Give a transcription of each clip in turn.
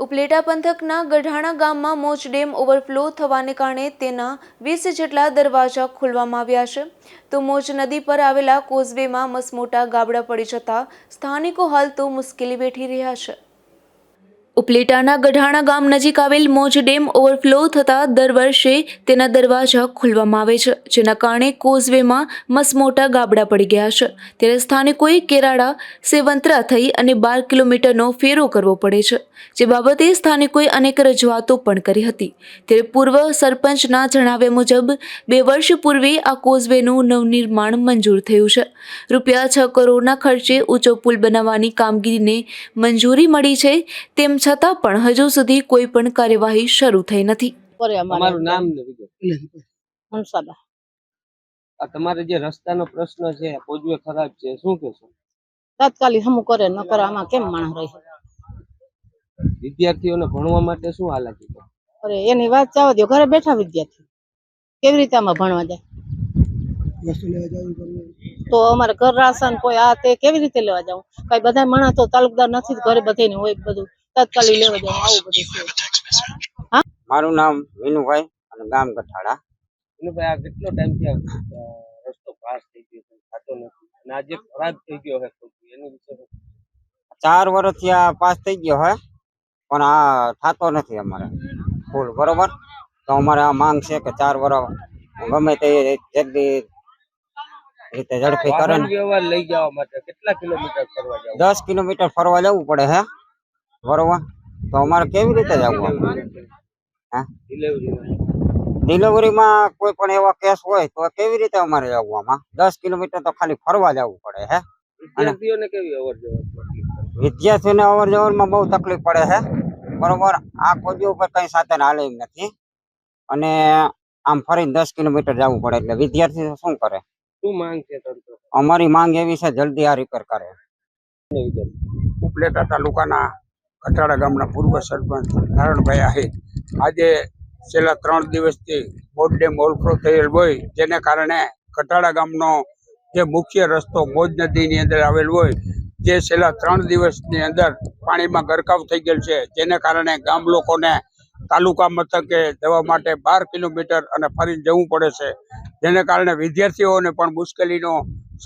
ઉપલેટા પંથકના ગઢાણા ગામમાં મોજ ડેમ ઓવરફ્લો થવાને કારણે તેના વીસ જેટલા દરવાજા ખોલવામાં આવ્યા છે. તો મોજ નદી પર આવેલા કોઝવેમાં મસમોટા ગાબડા પડી જતા સ્થાનિકો હાલ તો મુશ્કેલી વેઠી રહ્યા છે. ઉપલેટાના ગઢાણા ગામ નજીક આવેલ મોજ ડેમ ઓવરફ્લો થતાં દર વર્ષે તેના દરવાજા ખોલવામાં આવે છે, જેના કારણે કોઝવેમાં મસમોટા ગાબડા પડી ગયા છે. ત્યારે સ્થાનિકોએ કેરાડા સેવંતરા થઈ અને બાર કિલોમીટરનો ફેરો કરવો પડે છે. જે બાબતે સ્થાનિકોએ અનેક રજૂઆતો પણ કરી હતી. ત્યારે પૂર્વ સરપંચના જણાવ્યા મુજબ, બે વર્ષ પૂર્વે આ કોઝવેનું નવનિર્માણ મંજૂર થયું છે. રૂપિયા છ કરોડના ખર્ચે ઊંચો પુલ બનાવવાની કામગીરીને મંજૂરી મળી છે તેમ છતાં પણ હજુ સુધી કોઈ પણ કાર્યવાહી શરૂ થઈ નથી. કરે નામ તમારે જે રસ્તાનો પ્રશ્ન છે પોજવે ખરાબ છે શું કહેશો તાત્કાલિક હમું કરે ન કરે આમાં કેમ માણસ રહે? વિદ્યાર્થીઓને ભણવા માટે શું હાલાકી છે? અરે એની વાત ચાવા દો ઘરે બેઠા વિદ્યાર્થી કેવી રીતે આમાં ભણવા જાય? તો અમારે ઘર રાશન કોઈ આ તે કેવી રીતે લેવા જાવ? કઈ બધા માણસ તો તાલુકદાર નથી ઘરે બધાને હોય બધું. તાત્કાલિક લેવા જવું આવું બધું છે મારું નામ વિનુભાઈ અને ગામ ગઠાડા. અને ભાઈ આ કેટલો ટાઈમથી રસ્તો પાસ થઈ ગયો છે? થતો નથી. અને આજે ખરાબ થઈ ગયો છે કોજવે એની વિશે શું? ચાર વર્ષથી આ પાસ થઈ ગયો હે પણ આ થતો નથી અમારે ફૂલ બરોબર? તો અમારે આ માંગ છે કે ચાર વર્ષ ગમે તે જલ્દી રીતે ઝડપી કરે વાહન ને વ્યવહાર લઈ જવા માટે કેટલા કિલોમીટર ફરવા જવું? દસ કિલોમીટર ફરવા જવું પડે હે. બરોબર? તો અમારે કેવી રીતે જવું હા? ડિલિવરી ડિલિવરીમાં કોઈ પણ એવા કેસ હોય તો કેવી રીતે અમારે જવું આમાં દસ કિલોમીટર તો ખાલી ફરવા જવું પડે હે? વિદ્યાર્થીઓને કેવી અવર જવર વિદ્યાર્થીઓને અવર જવરમાં બહુ તકલીફ પડે હે? બરોબર? આ કોઈ ઉપર કઈ સાધન હાલે નથી. અને આમ ફરીને દસ કિલોમીટર જવું પડે એટલે વિદ્યાર્થી શું કરે? શું માંગ છે અમારી માંગ એવી છે જલ્દી આ રિપેર કરે. ઉપલેટા તાલુકાના કઠાડા ગામના પૂર્વ સરપંચ નારણભાઈ આહિર. આજે છેલ્લા ત્રણ દિવસથી બોટ ડેમ ઓવરફ્લો થયેલ હોય, જેને કારણે કટાળા ગામનો જે મુખ્ય રસ્તો મોજ નદીની અંદર આવેલ હોય, જે છેલ્લા ત્રણ દિવસની અંદર પાણીમાં ગરકાવ થઈ ગયેલ છે, જેને કારણે ગામ લોકોને તાલુકા મથકે જવા માટે બાર કિલોમીટર અને ફરી જવું પડે છે. જેને કારણે વિદ્યાર્થીઓને પણ મુશ્કેલીનો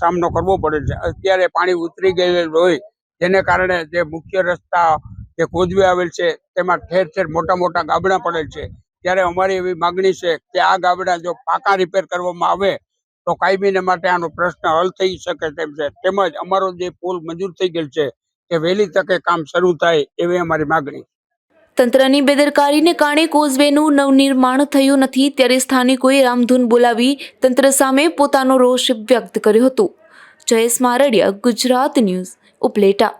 સામનો કરવો પડે છે. અત્યારે પાણી ઉતરી ગયેલ હોય, જેને કારણે જે મુખ્ય રસ્તા જે કોઝવે આવેલ છે, તેમાં ઠેર ઠેર મોટા મોટા ગાબડા પડેલ છે. ત્યારે અમારી એવી માગણી છે કે આ ગાબડા જો પાકા રિપેર કરવામાં આવે, તો કાયમીને માટે આનો પ્રશ્ન હલ થઈ શકે તેમ છે. તેમજ અમારો જે પુલ મંજૂર થઈ ગયેલ છે કે વહેલી તકે કામ શરૂ થાય એવી અમારી માગણી. તંત્રની બેદરકારીને કારણે કોઝવેનું નવનિર્માણ થયું નથી, ત્યારે સ્થાનિકોએ રામધૂન બોલાવી તંત્ર સામે પોતાનો રોષ વ્યક્ત કર્યો હતો. જયેશ મારડિયા, ગુજરાત ન્યૂઝ, ઉપલેટા.